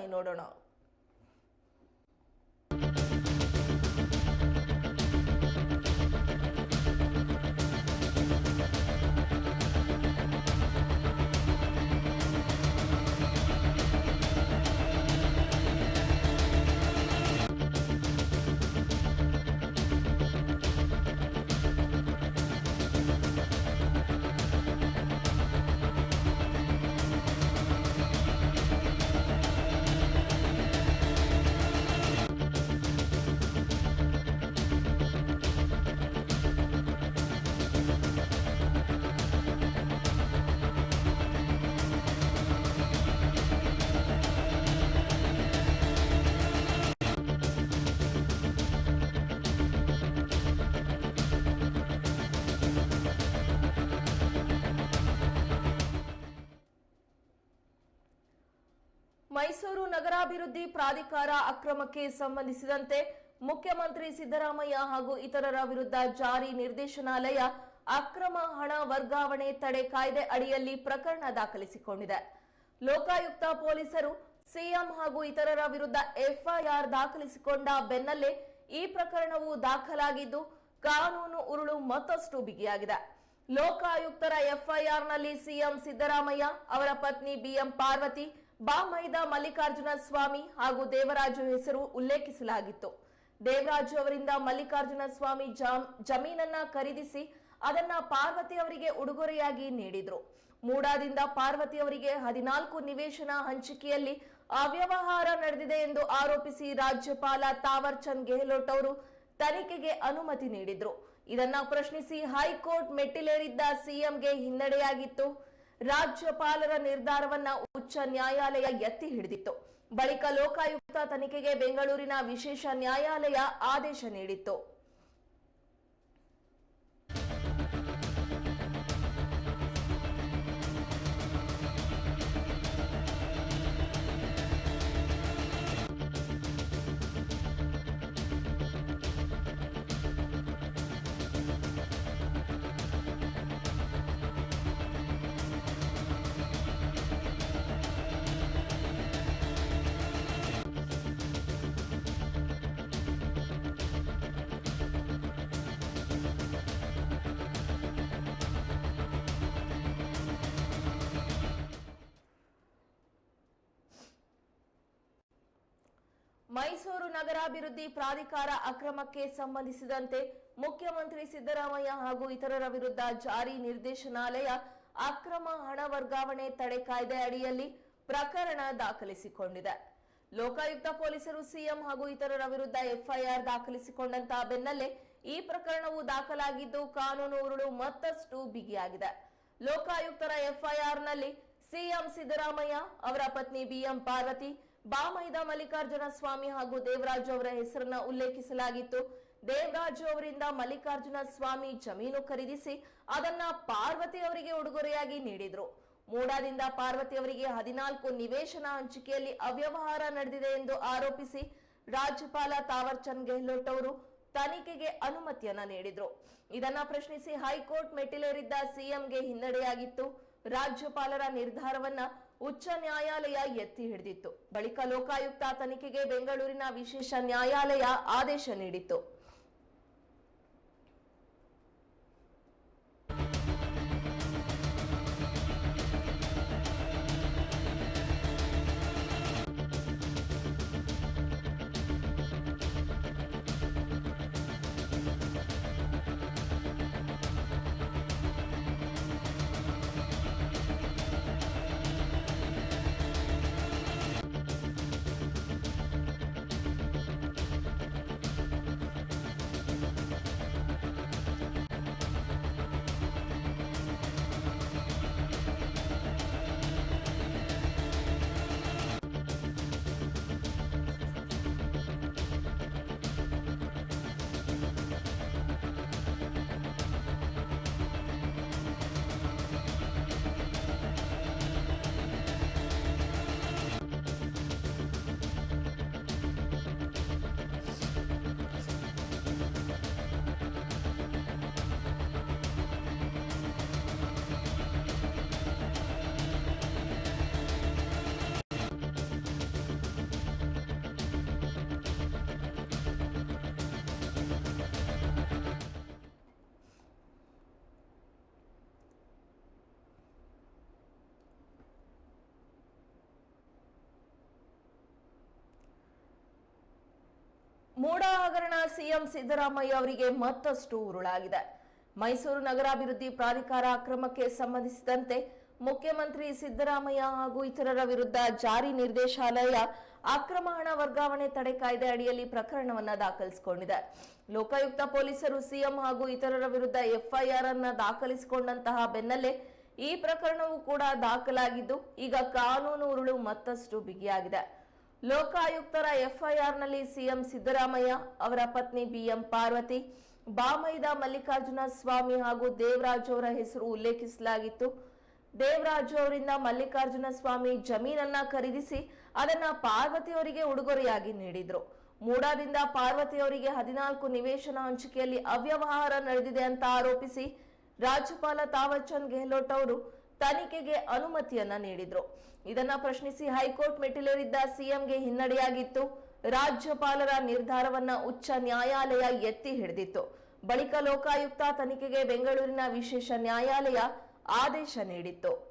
ಬನ್ನಿ ನೋಡೋಣ. ಮೈಸೂರು ನಗರಾಭಿವೃದ್ಧಿ ಪ್ರಾಧಿಕಾರ ಅಕ್ರಮಕ್ಕೆ ಸಂಬಂಧಿಸಿದಂತೆ ಮುಖ್ಯಮಂತ್ರಿ ಸಿದ್ದರಾಮಯ್ಯ ಹಾಗೂ ಇತರರ ವಿರುದ್ಧ ಜಾರಿ ನಿರ್ದೇಶನಾಲಯ ಅಕ್ರಮ ಹಣ ವರ್ಗಾವಣೆ ತಡೆ ಕಾಯ್ದೆ ಅಡಿಯಲ್ಲಿ ಪ್ರಕರಣ ದಾಖಲಿಸಿಕೊಂಡಿದೆ. ಲೋಕಾಯುಕ್ತ ಪೊಲೀಸರು, ಸಿಎಂ ಹಾಗೂ ಇತರರ ವಿರುದ್ಧ ಎಫ್ಐಆರ್ ದಾಖಲಿಸಿಕೊಂಡ ಬೆನ್ನಲ್ಲೇ ಈ ಪ್ರಕರಣವು ದಾಖಲಾಗಿದ್ದು, ಕಾನೂನು ಉರುಳು ಮತ್ತಷ್ಟು ಬಿಗಿಯಾಗಿದೆ. ಲೋಕಾಯುಕ್ತರ ಎಫ್ಐಆರ್ನಲ್ಲಿ ಸಿಎಂ ಸಿದ್ದರಾಮಯ್ಯ, ಅವರ ಪತ್ನಿ ಬಿಎಂ ಪಾರ್ವತಿ ಬಾಮೈದ ಮಲ್ಲಿಕಾರ್ಜುನ ಸ್ವಾಮಿ ಹಾಗೂ ದೇವರಾಜು ಹೆಸರು ಉಲ್ಲೇಖಿಸಲಾಗಿತ್ತು. ದೇವರಾಜು ಅವರಿಂದ ಮಲ್ಲಿಕಾರ್ಜುನ ಸ್ವಾಮಿ ಜಾಮ್ ಜಮೀನನ್ನ ಖರೀದಿಸಿ ಅದನ್ನ ಪಾರ್ವತಿ ಅವರಿಗೆ ಉಡುಗೊರೆಯಾಗಿ ನೀಡಿದ್ರು. ಮೂಡಾದಿಂದ ಪಾರ್ವತಿ ಅವರಿಗೆ ಹದಿನಾಲ್ಕು ನಿವೇಶನ ಹಂಚಿಕೆಯಲ್ಲಿ ಅವ್ಯವಹಾರ ನಡೆದಿದೆ ಎಂದು ಆರೋಪಿಸಿ ರಾಜ್ಯಪಾಲ ತಾವರ್ ಚಂದ್ ಗೆಹ್ಲೋಟ್ ಅವರು ತನಿಖೆಗೆ ಅನುಮತಿ ನೀಡಿದ್ರು. ಇದನ್ನ ಪ್ರಶ್ನಿಸಿ ಹೈಕೋರ್ಟ್ ಮೆಟ್ಟಿಲೇರಿದ್ದ ಸಿಎಂಗೆ ಹಿನ್ನಡೆಯಾಗಿತ್ತು. ರಾಜ್ಯಪಾಲರ ನಿರ್ಧಾರವನ್ನ ಉಚ್ಚ ನ್ಯಾಯಾಲಯ ಎತ್ತಿ ಹಿಡಿದಿತ್ತು. ಬಳಿಕ ಲೋಕಾಯುಕ್ತ ತನಿಖೆಗೆ ಬೆಂಗಳೂರಿನ ವಿಶೇಷ ನ್ಯಾಯಾಲಯ ಆದೇಶ ನೀಡಿತ್ತು. ಮೈಸೂರು ನಗರಾಭಿವೃದ್ಧಿ ಪ್ರಾಧಿಕಾರ ಅಕ್ರಮಕ್ಕೆ ಸಂಬಂಧಿಸಿದಂತೆ ಮುಖ್ಯಮಂತ್ರಿ ಸಿದ್ದರಾಮಯ್ಯ ಹಾಗೂ ಇತರರ ವಿರುದ್ಧ ಜಾರಿ ನಿರ್ದೇಶನಾಲಯ ಅಕ್ರಮ ಹಣ ವರ್ಗಾವಣೆ ತಡೆ ಕಾಯ್ದೆ ಅಡಿಯಲ್ಲಿ ಪ್ರಕರಣ ದಾಖಲಿಸಿಕೊಂಡಿದೆ. ಲೋಕಾಯುಕ್ತ ಪೊಲೀಸರು ಸಿಎಂ ಹಾಗೂ ಇತರರ ವಿರುದ್ಧ ಎಫ್ಐಆರ್ ದಾಖಲಿಸಿಕೊಂಡಂತಹ ಬೆನ್ನಲ್ಲೇ ಈ ಪ್ರಕರಣವು ದಾಖಲಾಗಿದ್ದು ಕಾನೂನು ಉರುಳು ಮತ್ತಷ್ಟು ಬಿಗಿಯಾಗಿದೆ. ಲೋಕಾಯುಕ್ತರ ಎಫ್ಐಆರ್ನಲ್ಲಿ ಸಿಎಂ ಸಿದ್ದರಾಮಯ್ಯ, ಅವರ ಪತ್ನಿ ಬಿಎಂ ಪಾರ್ವತಿ ಬಾಮೈದ ಮಲ್ಲಿಕಾರ್ಜುನ ಸ್ವಾಮಿ ಹಾಗೂ ದೇವರಾಜು ಅವರ ಹೆಸರನ್ನ ಉಲ್ಲೇಖಿಸಲಾಗಿತ್ತು. ದೇವರಾಜು ಅವರಿಂದ ಮಲ್ಲಿಕಾರ್ಜುನ ಸ್ವಾಮಿ ಜಮೀನು ಖರೀದಿಸಿ ಅದನ್ನ ಪಾರ್ವತಿ ಅವರಿಗೆ ಉಡುಗೊರೆಯಾಗಿ ನೀಡಿದ್ರು. ಮೂಡಾದಿಂದ ಪಾರ್ವತಿ ಅವರಿಗೆ ಹದಿನಾಲ್ಕು ನಿವೇಶನ ಹಂಚಿಕೆಯಲ್ಲಿ ಅವ್ಯವಹಾರ ನಡೆದಿದೆ ಎಂದು ಆರೋಪಿಸಿ ರಾಜ್ಯಪಾಲ ತಾವರ್ ಚಂದ್ ಗೆಹ್ಲೋಟ್ ಅವರು ತನಿಖೆಗೆ ಅನುಮತಿಯನ್ನ ನೀಡಿದ್ರು. ಇದನ್ನ ಪ್ರಶ್ನಿಸಿ ಹೈಕೋರ್ಟ್ ಮೆಟ್ಟಿಲೇರಿದ್ದ ಸಿಎಂಗೆ ಹಿನ್ನಡೆಯಾಗಿತ್ತು. ರಾಜ್ಯಪಾಲರ ನಿರ್ಧಾರವನ್ನ ಉಚ್ಚ ನ್ಯಾಯಾಲಯ ಎತ್ತಿ ಹಿಡಿದಿತ್ತು. ಬಳಿಕ ಲೋಕಾಯುಕ್ತ ತನಿಖೆಗೆ ಬೆಂಗಳೂರಿನ ವಿಶೇಷ ನ್ಯಾಯಾಲಯ ಆದೇಶ ನೀಡಿತ್ತು. ಪ್ರಕರಣ ಸಿಎಂ ಸಿದ್ದರಾಮಯ್ಯ ಅವರಿಗೆ ಮತ್ತಷ್ಟು ಉರುಳಾಗಿದೆ. ಮೈಸೂರು ನಗರಾಭಿವೃದ್ಧಿ ಪ್ರಾಧಿಕಾರ ಅಕ್ರಮಕ್ಕೆ ಸಂಬಂಧಿಸಿದಂತೆ ಮುಖ್ಯಮಂತ್ರಿ ಸಿದ್ದರಾಮಯ್ಯ ಹಾಗೂ ಇತರರ ವಿರುದ್ಧ ಜಾರಿ ನಿರ್ದೇಶಾಲಯ ಅಕ್ರಮ ಹಣ ವರ್ಗಾವಣೆ ತಡೆ ಕಾಯ್ದೆ ಅಡಿಯಲ್ಲಿ ಪ್ರಕರಣವನ್ನ ದಾಖಲಿಸಿಕೊಂಡಿದೆ. ಲೋಕಾಯುಕ್ತ ಪೊಲೀಸರು ಸಿಎಂ ಹಾಗೂ ಇತರರ ವಿರುದ್ಧ ಎಫ್ಐಆರ್ ಅನ್ನ ದಾಖಲಿಸಿಕೊಂಡಂತಹ ಬೆನ್ನಲ್ಲೇ ಈ ಪ್ರಕರಣವು ಕೂಡ ದಾಖಲಾಗಿದ್ದು, ಈಗ ಕಾನೂನು ಉರುಳು ಮತ್ತಷ್ಟು ಬಿಗಿಯಾಗಿದೆ. ಲೋಕಾಯುಕ್ತರ ಎಫ್ಐಆರ್ನಲ್ಲಿ ಸಿಎಂ ಸಿದ್ದರಾಮಯ್ಯ, ಅವರ ಪತ್ನಿ ಬಿಎಂ ಪಾರ್ವತಿ, ಬಾಮೈದ ಮಲ್ಲಿಕಾರ್ಜುನ ಸ್ವಾಮಿ ಹಾಗೂ ದೇವರಾಜ್ ಅವರ ಹೆಸರು ಉಲ್ಲೇಖಿಸಲಾಗಿತ್ತು. ದೇವರಾಜು ಅವರಿಂದ ಮಲ್ಲಿಕಾರ್ಜುನ ಸ್ವಾಮಿ ಜಮೀನನ್ನ ಖರೀದಿಸಿ ಅದನ್ನ ಪಾರ್ವತಿಯವರಿಗೆ ಉಡುಗೊರೆಯಾಗಿ ನೀಡಿದ್ರು. ಮೂಡಾದಿಂದ ಪಾರ್ವತಿಯವರಿಗೆ ಹದಿನಾಲ್ಕು ನಿವೇಶನ ಹಂಚಿಕೆಯಲ್ಲಿ ಅವ್ಯವಹಾರ ನಡೆದಿದೆ ಅಂತ ಆರೋಪಿಸಿ ರಾಜ್ಯಪಾಲ ತಾವರ್ಚಂದ್ ಗೆಹ್ಲೋಟ್ ಅವರು ತನಿಖೆಗೆ ಅನುಮತಿಯನ್ನ ನೀಡಿದ್ರು. ಇದನ್ನ ಪ್ರಶ್ನಿಸಿ ಹೈಕೋರ್ಟ್ ಮೆಟ್ಟಿಲೇರಿದ್ದ ಸಿಎಂಗೆ ಹಿನ್ನಡೆಯಾಗಿತ್ತು. ರಾಜ್ಯಪಾಲರ ನಿರ್ಧಾರವನ್ನ ಉಚ್ಚ ನ್ಯಾಯಾಲಯ ಎತ್ತಿ ಹಿಡಿದಿತ್ತು. ಬಳಿಕ ಲೋಕಾಯುಕ್ತ ತನಿಖೆಗೆ ಬೆಂಗಳೂರಿನ ವಿಶೇಷ ನ್ಯಾಯಾಲಯ ಆದೇಶ ನೀಡಿತ್ತು.